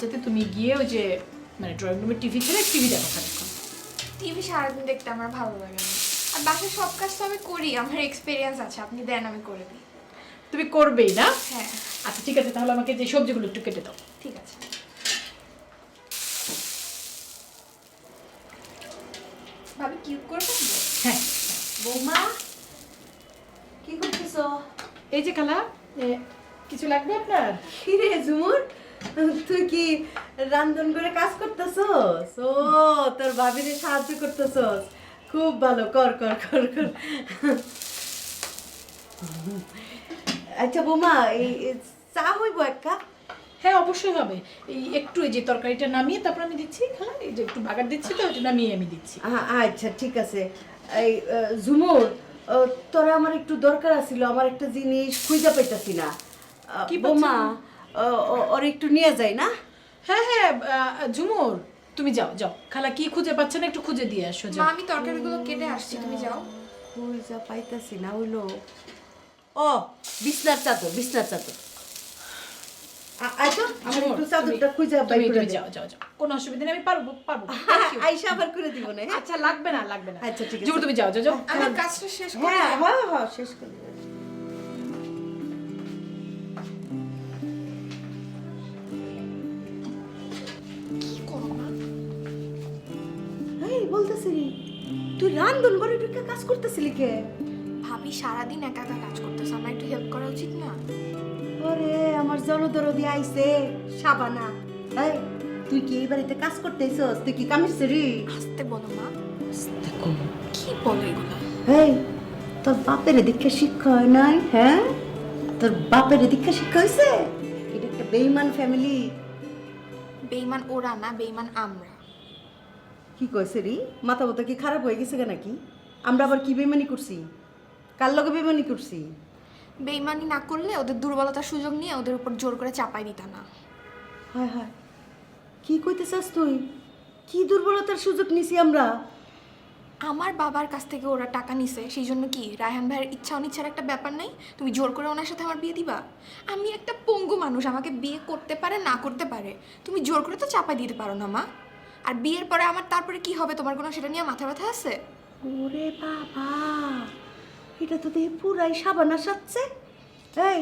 চাইতে তুমি গিয়ে ওই যে মানে ড্রয়িং রুমের টিভি ছেড়ে টিভি দেখো খানিকক্ষণ। টিভি সারাদিন দেখতে আমার ভালো লাগে না। আর বাসার সব কাজ তো আমি করি আমার এক্সপিরিয়েন্স আছে আপনি দেন আমি করে দিই। তুমি করবেই না? হ্যাঁ। আচ্ছা ঠিক আছে তাহলে আমাকে যে সবজিগুলো একটু কেটে দাও। ঠিক আছে। ভাবি কিউব করে হ্যাঁ। বৌমা কি করতেছ? এই যে খালা কিছু লাগবে আপনার? কিরে ঝুমুর। তুই কি রান্ধন করে কাজ করতেছস? ও তোর ভাবিরে সাহায্য করতেছস। খুব ভালো কর কর কর কর। আচ্ছা বৌমা এই চা হইব এক কাপ? হ্যাঁ অবশ্যই হবে। এই একটু এই যে তরকারিটা নামিয়ে তারপর আমি দিচ্ছি খালা এই যে একটু বাগার দিচ্ছি তো ওটা নামিয়ে আমি দিচ্ছি। আচ্ছা ঠিক আছে। এই ঝুমুর তোরা আমার একটু দরকার আছিল আমার একটা জিনিস খুঁজে পাইতাছি না। কি বৌমা ওর একটু নিয়ে যাই না? হ্যাঁ হ্যাঁ আহ, ঝুমুর তুমি যাও যাও। খালা কি খুঁজে পাচ্ছে না একটু খুঁজে দিয়ে আসো যাও। আমি তরকারিগুলো কেটে আসছি তুমি যাও। খুঁজে পাইতাছি না হইল ও বিছনার চাদর বিছনার চাদর। আ- তো আমার একটু চাদরটা খুঁজে বাই তুমি- করে যাও যাও যাও। কোনো অসুবিধা নেই আমি পারব পারব। আইসা আবার করে দিব না হ্যাঁ? আচ্ছা লাগবে না লাগবে না। আচ্ছা, ঠিক আছে। ঝুমুর তুমি যাও যাও যাও। আমার কাজটা শেষ করে হ্যাঁ হ্যাঁ হ্যাঁ শেষ করে বলতেছি তুই রান্ধন করে ঢুকে কাজ করতেছিলি কে? ভাবি সারাদিন একা একা কাজ করতেছে আমার একটু হেল্প করা উচিত না? ওরে আমার জনদরদি আইছে সাবানা। এই তুই কি এই বাড়িতে কাজ করতেছস? তুই কি কামির সেরি আসতে বলো মা কি বলো এগুলো? এই তোর বাপের দীক্ষা শিক্ষা হয় নাই হ্যাঁ? তোর বাপের দীক্ষা শিক্ষা হয়েছে এটা একটা বেইমান ফ্যামিলি বেইমান ওরা না বেইমান আমরা। কি কইছে রি? মাথা মতো কি খারাপ হয়ে গেছে কেন নাকি? আমরা আবার কি বেইমানি করছি? কার লগে বেমানি করছি? বেইমানি না করলে ওদের দুর্বলতার সুযোগ নিয়ে ওদের উপর জোর করে চাপাই দিতা না। হায় হায়। কি কইতে চাস তুই? কি দুর্বলতার সুযোগ নিছি আমরা? আমার বাবার কাছ থেকে ওরা টাকা নিছে সেই জন্য কি রায়হান ভাইয়ের ইচ্ছা অনিচ্ছার একটা ব্যাপার নাই? তুমি জোর করে ওনার সাথে আমার বিয়ে দিবা? আমি একটা পঙ্গু মানুষ আমাকে বিয়ে করতে পারে না করতে পারে তুমি জোর করে তো চাপাই দিতে পারো না মা। আর বিয়ের পরে আমার তারপরে কি হবে? তোমার কোনো সেটা নিয়ে মাথা ব্যথা আছে? ওরে বাবা, এটা তো দেখি পুরাই সাবানা সাচ্ছে এই,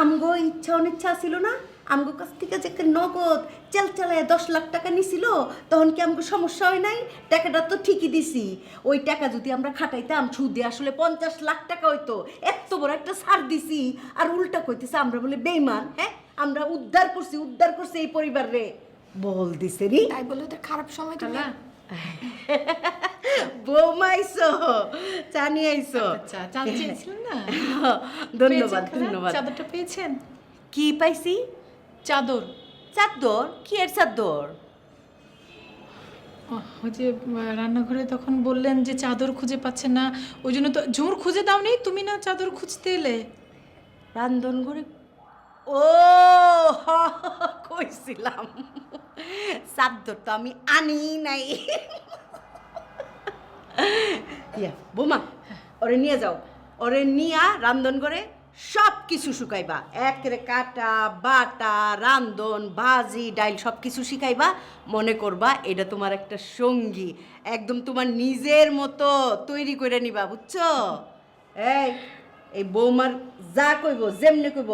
আমগো ইচ্ছা অনিচ্ছা ছিল না? আমগো কাছ থেকে যে নগদ চেল চালায় দশ লাখ টাকা নিছিল, তখন কি আমগো সমস্যা হয় নাই? টাকাটা তো ঠিকই দিছি। ওই টাকা যদি আমরা খাটাইতাম, সুদে আসলে পঞ্চাশ লাখ টাকা হইতো। এত বড় একটা ছাড় দিছি। আর উল্টা কইতেছে, আমরা বলে বেইমান হ্যাঁ? আমরা উদ্ধার করছি উদ্ধার করছি এই পরিবার রে। বল দিছে রি তাই বলে ওদের খারাপ সময় তুমি খালা। বৌমাইছো চানি আইছো আচ্ছা চাঁদ চেয়েছিলেন না। ধন্যবাদ ধন্যবাদ। চাদরটা পেয়েছেন? কি পাইছি? চাদর। চাদর? কি এর চাদর? ওই যে রান্নাঘরে তখন বললেন যে চাদর খুঁজে পাচ্ছেন না। ওই জন্য তো ঝুমুর খুঁজে দাও নেই তুমি না চাদর খুঁজতে এলে? রান্ধন করে ও কইছিলাম। চাদর তো আমি আনি নাই। ইয়া, বোমা, ওরে নিয়ে যাও। ওরে নিয়া রান্ধন করে সব কিছু শুকাইবা। একেরে কাটা, বাটা, রান্ধন, ভাজি, ডাইল সব কিছু শিখাইবা। মনে করবা এটা তোমার একটা সঙ্গী। একদম তোমার নিজের মতো তৈরি করে নিবা, বুঝছ? এই এই বৌমার যা কইব, যেমনে কইব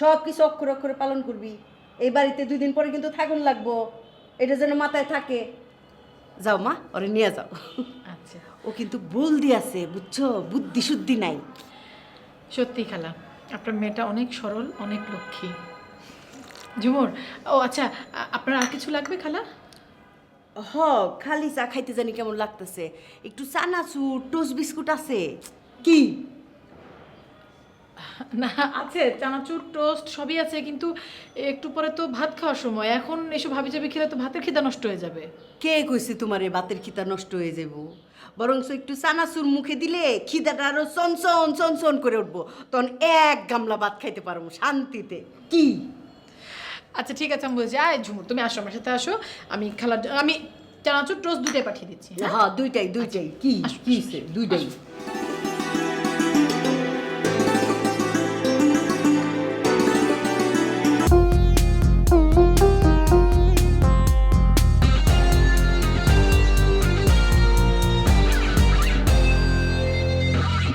সব কিছু অক্ষর অক্ষরে পালন করবি। এই বাড়িতে দুই দিন পরে কিন্তু থাকুন লাগবো। এটা যেন মাথায় থাকে। যাও মা ওরে নিয়ে যাও। আচ্ছা। ও কিন্তু বুদ্ধি আছে বুঝছ? বুদ্ধি শুদ্ধি নাই। সত্যি খালা আপনার মেয়েটা অনেক সরল অনেক লক্ষ্মী। ঝুমুর ও আচ্ছা আপনার আর কিছু লাগবে খালা? হ খালি চা খাইতে জানি কেমন লাগতেছে। একটু চানাচুর টোস্ট বিস্কুট আছে। কি? না আছে চানাচুর টোস্ট সবই আছে কিন্তু একটু পরে তো ভাত খাওয়ার সময়। এখন এসব ভাবি যাবি খেলে তো ভাতের খিদা নষ্ট হয়ে যাবে। কে কইছে তোমার এই বাতের খিদা নষ্ট হয়ে যাব বরং একটু চানাচুর মুখে দিলে খিদাটা আরও চনচন চনচন করে উঠবো। তখন এক গামলা ভাত খাইতে পারব শান্তিতে। কি? আচ্ছা ঠিক আছে আমি বলছি আয় ঝুমুর তুমি আসো আমার সাথে আসো। আমি খালার আমি চানাচুর টোস্ট দুটাই পাঠিয়ে দিচ্ছি হ্যাঁ? হ্যাঁ দুইটাই দুইটাই। কি কি দুইটাই।